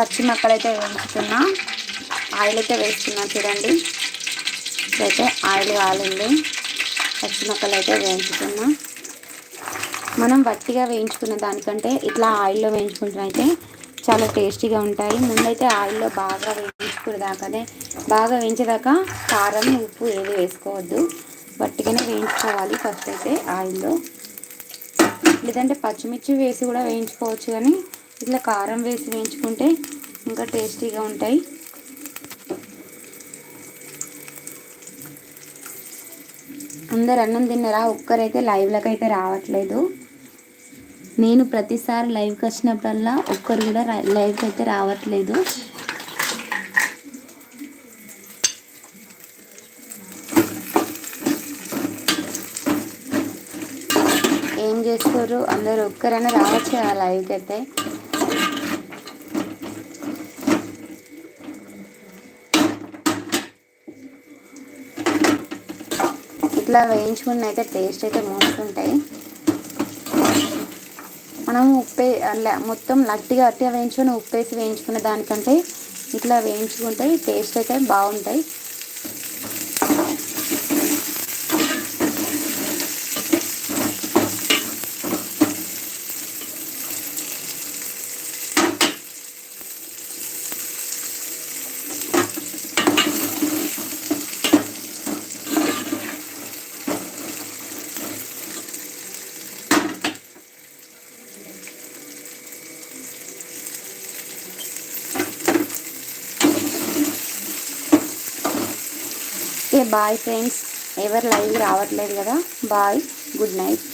పచ్చి మొక్కలు అయితే వేయించుతున్నా ఆయిల్ అయితే వేస్తున్నా చూడండి. అయితే ఆయిల్ కాలింది పచ్చి మొక్కలు అయితే వేయించుతున్నా మనం వట్టిగా వేయించుకున్న దానికంటే ఇట్లా ఆయిల్లో వేయించుకుంటే అయితే చాలా టేస్టీగా ఉంటాయి. ముందైతే ఆయిల్లో బాగా వేయించుకునేదాకానే బాగా వేయించేదాకా కారం ఉప్పు ఏది వేసుకోవద్దు. వట్టిగానే వేయించుకోవాలి ఫస్ట్ అయితే ఆయిల్లో. లేదంటే పచ్చిమిర్చి వేసి కూడా వేయించుకోవచ్చు కానీ ఇట్లా కారం వేసి వేయించుకుంటే ఇంకా టేస్టీగా ఉంటాయి. అందరు అన్నం తిన్నారా? ఒక్కరైతే లైవ్లోకి అయితే రావట్లేదు. నేను ప్రతిసారి లైవ్కి వచ్చినప్పుడల్లా ఒక్కరు కూడా లైవ్కి అయితే రావట్లేదు. ఏం చేస్తారు అందరు ఒక్కరైనా రావచ్చు కదా లైవ్కి అయితే ఇట్లా వేయించుకున్న అయితే టేస్ట్ అయితే మోస్తుంటాయి. మనం ఉప్పే అలా మొత్తం లట్టిగా అట్టిగా వేయించుకొని ఉప్పేసి వేయించుకునే దానికంటే ఇట్లా వేయించుకుంటే టేస్ట్ అయితే బాగుంటాయి. ఓకే బాయ్ ఫ్రెండ్స్ ఎవరు లైవ్ రావట్లేదు కదా. Bye good night